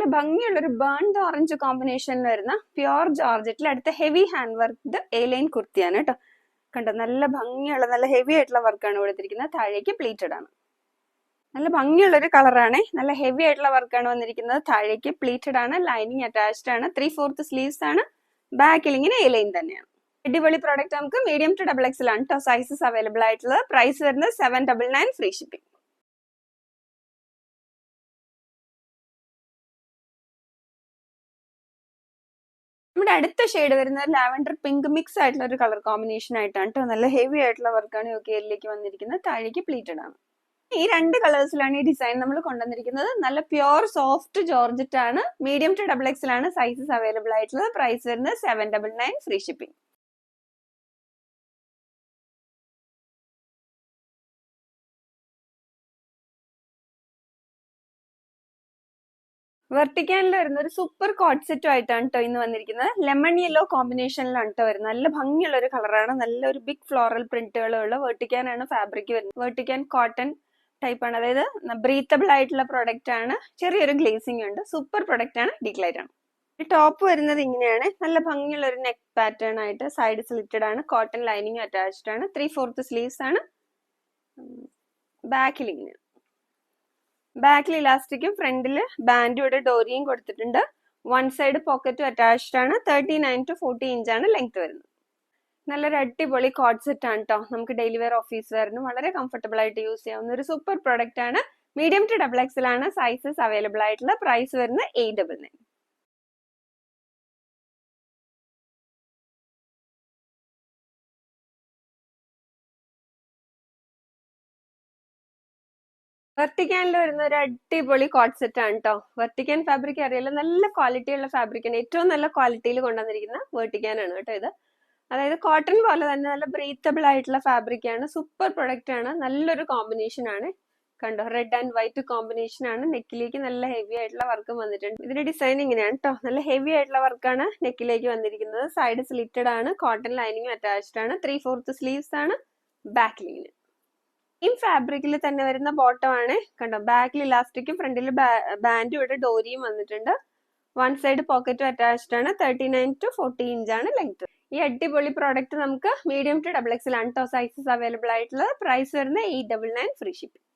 നല്ല ഭംഗിയുള്ള ഒരു ബേൺഡ് ഓറഞ്ച് കോമ്പിനേഷനിൽ വരുന്ന പ്യുർ ജോർജറ്റിൽ അടുത്ത heavy hand work A line കുർത്തിയാണ് കേട്ടോ. കണ്ടോ? നല്ല ഭംഗിയുള്ള നല്ല ഹെവി ആയിട്ടുള്ള വർക്കാണ് കൊടുത്തിരിക്കുന്നത് താഴേക്ക് പ്ലീറ്റഡ് ആണ്. നല്ല ഭംഗിയുള്ള ഒരു കളറാണ് നല്ല ഹെവി ആയിട്ടുള്ള വർക്കാണ് വന്നിരിക്കുന്നത്. താഴേക്ക് പ്ലീറ്റഡ് ആണ് ലൈനിങ് അറ്റാച്ച്ഡ് ആണ് ത്രീ ഫോർത്ത് സ്ലീവ്സ് ആണ് ബാക്കിൽ ഇങ്ങനെ എ ലൈൻ തന്നെയാണ്. അടിപൊളി പ്രോഡക്റ്റ് നമുക്ക് മീഡിയം ടു ഡബിൾ എക്സിൽ ആണ് കേട്ടോ സൈസസ് അവൈലബിൾ ആയിട്ടുള്ളത്. പ്രൈസ് വരുന്നത് seven double nine free shipping നമ്മുടെ അടുത്ത ഷെയ്ഡ് വരുന്നത് ലാവൻഡർ പിങ്ക് മിക്സ് ആയിട്ടുള്ള ഒരു കളർ കോമ്പിനേഷൻ ആയിട്ടാണ് കേട്ടോ നല്ല ഹെവി ആയിട്ടുള്ള വർക്കാണ് യു കെയിലേക്ക് വന്നിരിക്കുന്നത്. താഴേക്ക് പ്ലീറ്റഡ് ആണ്. ഈ രണ്ട് കളേഴ്സിലാണ് ഈ ഡിസൈൻ നമ്മൾ കൊണ്ടുവന്നിരിക്കുന്നത്. നല്ല പ്യുർ സോഫ്റ്റ് ജോർജറ്റ് ആണ്. മീഡിയം ടു ഡബിൾ എക്സിലാണ് സൈസസ് അവൈലബിൾ ആയിട്ടുള്ളത്. പ്രൈസ് വരുന്നത് seven double nine free shipping വെർട്ടിക്കാനിൽ വരുന്ന ഒരു സൂപ്പർ കോട്ട് സെറ്റും ആയിട്ടാണ് കേട്ടോ ഇന്ന് വന്നിരിക്കുന്നത്. ലെമൺ യെല്ലോ കോമ്പിനേഷനിലാണ് കേട്ടോ വരുന്നത്. നല്ല ഭംഗിയുള്ള ഒരു കളറാണ് നല്ലൊരു ബിഗ് ഫ്ലോറൽ പ്രിന്റുകളുള്ള വെർട്ടിക്കാനാണ് ഫാബ്രിക് വരുന്നത്. വെർട്ടിക്കാൻ കോട്ടൺ ടൈപ്പ് ആണ്. അതായത് ബ്രീത്തബിൾ ആയിട്ടുള്ള പ്രൊഡക്റ്റ് ആണ്. ചെറിയൊരു ഗ്ലേസിംഗ് ഉണ്ട്. സൂപ്പർ പ്രൊഡക്റ്റ് ആണ്. ഡിക്ലൈറ്റ് ആണ്. ടോപ്പ് വരുന്നത് ഇങ്ങനെയാണ്. നല്ല ഭംഗിയുള്ള ഒരു നെക്ക് പാറ്റേൺ ആയിട്ട് സൈഡ് സ്ലിറ്റഡ് ആണ്. കോട്ടൺ ലൈനിങ് അറ്റാച്ച്ഡ് ആണ്. ത്രീ ഫോർത്ത് സ്ലീവ്സ് ആണ്. ബാക്കിൽ ഇങ്ങനെ. ബാക്കിൽ ഇലാസ്റ്റിക്കും ഫ്രണ്ടിൽ ബാൻഡും ഇവിടെ ഡോറിയും കൊടുത്തിട്ടുണ്ട്. വൺ സൈഡ് പോക്കറ്റും അറ്റാച്ച്ഡ് ആണ്. തേർട്ടി നയൻ ടു ഫോർട്ടി ഇഞ്ചാണ് ലെങ്ത് വരുന്നത്. നല്ലൊരു അടിപൊളി കോഡ് സെറ്റ് ആണ് കേട്ടോ നമുക്ക് ഡെയിലി വെയർ ഓഫീസ് വെയറിനും വളരെ കംഫർട്ടബിൾ ആയിട്ട് യൂസ് ചെയ്യാവുന്ന ഒരു സൂപ്പർ പ്രോഡക്റ്റ് ആണ്. മീഡിയം ടു ഡബിൾ എക്സിലാണ് സൈസസ് അവൈലബിൾ ആയിട്ടുള്ള പ്രൈസ് വരുന്നത് എയ്റ്റ് ഡബിൾ നയൻ വെർട്ടിക്കാനിൽ വരുന്ന ഒരു അടിപൊളി കോട്ട് സെറ്റ് ആണ് കേട്ടോ വെർട്ടിക്കാൻ ഫാബ്രിക് അറിയാലോ നല്ല ക്വാളിറ്റി ഉള്ള ഫാബ്രിക് ആണ്. ഏറ്റവും നല്ല ക്വാളിറ്റിയിൽ കൊണ്ടുവന്നിരിക്കുന്ന വെർട്ടിക്കാൻ ആണ് കേട്ടോ ഇത്. അതായത് കോട്ടൺ പോലെ തന്നെ നല്ല ബ്രീത്തബിൾ ആയിട്ടുള്ള ഫാബ്രിക് ആണ്. സൂപ്പർ പ്രൊഡക്റ്റ് ആണ്. നല്ലൊരു കോമ്പിനേഷൻ ആണ്. കണ്ടോ റെഡ് ആൻഡ് വൈറ്റ് കോമ്പിനേഷൻ ആണ്. നെക്കിലേക്ക് നല്ല ഹെവി ആയിട്ടുള്ള വർക്കും വന്നിട്ടുണ്ട്. ഇതിന്റെ ഡിസൈൻ ഇങ്ങനെയാണ് കേട്ടോ നല്ല ഹെവി ആയിട്ടുള്ള വർക്കാണ് നെക്കിലേക്ക് വന്നിരിക്കുന്നത്. സൈഡ് സ്ലിറ്റഡ് ആണ്. കോട്ടൺ ലൈനിങ് അറ്റാച്ച്ഡ് ആണ്. ത്രീ ഫോർത്ത് സ്ലീവ്സ് ആണ്. ബാക്ക് ബാക്കിലിങ്ങനെ സെയിം ഫാബ്രിക്കിൽ തന്നെ വരുന്ന ബോട്ടം ആണ്. കണ്ടോ? ബാക്കിൽ ഇലാസ്റ്റിക്കും ഫ്രണ്ടിൽ ബാൻഡും ഇവിടെ ഡോരിയും വന്നിട്ടുണ്ട്. വൺ സൈഡ് പോക്കറ്റും അറ്റാച്ച്ഡ് ആണ്. Thirty nine to forty inch ആണ് ലെങ്ത് ഈ അടിപൊളി പ്രോഡക്റ്റ് നമുക്ക് മീഡിയം ടു ഡബിൾ എക്സിൽ ആണ് ടോ സൈസസ് അവൈലബിൾ ആയിട്ടുള്ളത്. പ്രൈസ് വരുന്നത് eight double nine free shipping